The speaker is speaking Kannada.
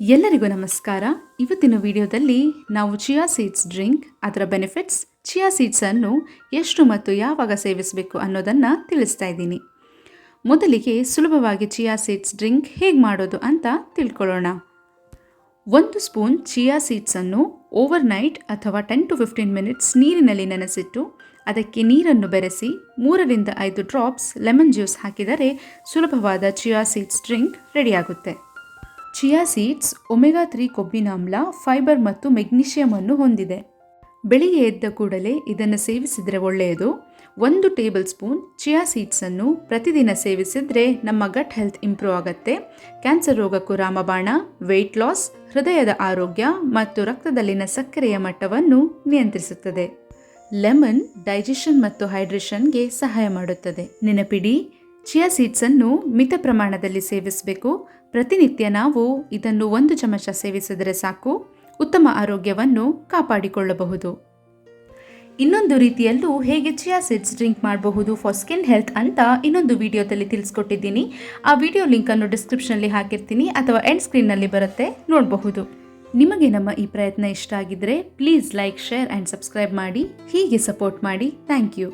ಎಲ್ಲರಿಗೂ ನಮಸ್ಕಾರ. ಇವತ್ತಿನ ವಿಡಿಯೋದಲ್ಲಿ ನಾವು ಚಿಯಾ ಸೀಡ್ಸ್ ಡ್ರಿಂಕ್, ಅದರ ಬೆನಿಫಿಟ್ಸ್, ಚಿಯಾ ಸೀಡ್ಸನ್ನು ಎಷ್ಟು ಮತ್ತು ಯಾವಾಗ ಸೇವಿಸಬೇಕು ಅನ್ನೋದನ್ನು ತಿಳಿಸ್ತಾ ಇದ್ದೀನಿ. ಮೊದಲಿಗೆ ಸುಲಭವಾಗಿ ಚಿಯಾ ಸೀಡ್ಸ್ ಡ್ರಿಂಕ್ ಹೇಗೆ ಮಾಡೋದು ಅಂತ ತಿಳ್ಕೊಳ್ಳೋಣ. ಒಂದು ಸ್ಪೂನ್ ಚಿಯಾ ಸೀಡ್ಸನ್ನು ಓವರ್ ನೈಟ್ ಅಥವಾ ಟೆನ್ ಟು ಫಿಫ್ಟೀನ್ ಮಿನಿಟ್ಸ್ ನೀರಿನಲ್ಲಿ ನೆನೆಸಿಟ್ಟು ಅದಕ್ಕೆ ನೀರನ್ನು ಬೆರೆಸಿ ಮೂರರಿಂದ ಐದು ಡ್ರಾಪ್ಸ್ ಲೆಮನ್ ಜ್ಯೂಸ್ ಹಾಕಿದರೆ ಸುಲಭವಾದ ಚಿಯಾ ಸೀಡ್ಸ್ ಡ್ರಿಂಕ್ ರೆಡಿಯಾಗುತ್ತೆ. ಚಿಯಾ ಸೀಡ್ಸ್, ಒಮೆಗಾ ತ್ರೀ ಕೊಬ್ಬಿನಾಮ್ಲ ಫೈಬರ್ ಮತ್ತು ಮೆಗ್ನೀಷಿಯಮ್ ಅನ್ನು ಹೊಂದಿದೆ. ಬೆಳಿಗ್ಗೆ ಎದ್ದ ಕೂಡಲೇ ಇದನ್ನು ಸೇವಿಸಿದರೆ ಒಳ್ಳೆಯದು. ಒಂದು ಟೇಬಲ್ ಸ್ಪೂನ್ ಚಿಯಾ ಸೀಡ್ಸನ್ನು ಪ್ರತಿದಿನ ಸೇವಿಸಿದರೆ ನಮ್ಮ ಗಟ್ ಹೆಲ್ತ್ ಇಂಪ್ರೂವ್ ಆಗುತ್ತೆ. ಕ್ಯಾನ್ಸರ್ ರೋಗಕ್ಕೂ ರಾಮಬಾಣ, ವೆಯ್ಟ್ ಲಾಸ್, ಹೃದಯದ ಆರೋಗ್ಯ ಮತ್ತು ರಕ್ತದಲ್ಲಿನ ಸಕ್ಕರೆಯ ಮಟ್ಟವನ್ನು ನಿಯಂತ್ರಿಸುತ್ತದೆ. ಲೆಮನ್ ಡೈಜೆಷನ್ ಮತ್ತು ಹೈಡ್ರೇಷನ್ಗೆ ಸಹಾಯ ಮಾಡುತ್ತದೆ. ನೆನಪಿಡಿ ಚಿಯಾ ಸೀಡ್ಸನ್ನು ಮಿತ ಪ್ರಮಾಣದಲ್ಲಿ ಸೇವಿಸಬೇಕು. ಪ್ರತಿನಿತ್ಯ ನಾವು ಇದನ್ನು ಒಂದು ಚಮಚ ಸೇವಿಸಿದರೆ ಸಾಕು. ಉತ್ತಮ ಆರೋಗ್ಯವನ್ನು ಕಾಪಾಡಿಕೊಳ್ಳಬಹುದು. ಇನ್ನೊಂದು ರೀತಿಯಲ್ಲೂ ಹೇಗೆ ಚಿಯಾ ಸೀಡ್ಸ್ ಡ್ರಿಂಕ್ ಮಾಡಬಹುದು ಫಾರ್ ಸ್ಕಿನ್ ಹೆಲ್ತ್ ಅಂತ ಇನ್ನೊಂದು ವಿಡಿಯೋದಲ್ಲಿ ತಿಳಿಸ್ಕೊಟ್ಟಿದ್ದೀನಿ. ಆ ವಿಡಿಯೋ ಲಿಂಕನ್ನು ಡಿಸ್ಕ್ರಿಪ್ಷನಲ್ಲಿ ಹಾಕಿರ್ತೀನಿ ಅಥವಾ ಎಂಡ್ ಸ್ಕ್ರೀನ್ನಲ್ಲಿ ಬರುತ್ತೆ, ನೋಡಬಹುದು. ನಿಮಗೆ ನಮ್ಮ ಈ ಪ್ರಯತ್ನ ಇಷ್ಟ ಆಗಿದ್ದರೆ please like, share and subscribe ಮಾಡಿ. ಹೀಗೆ ಸಪೋರ್ಟ್ ಮಾಡಿ. Thank you.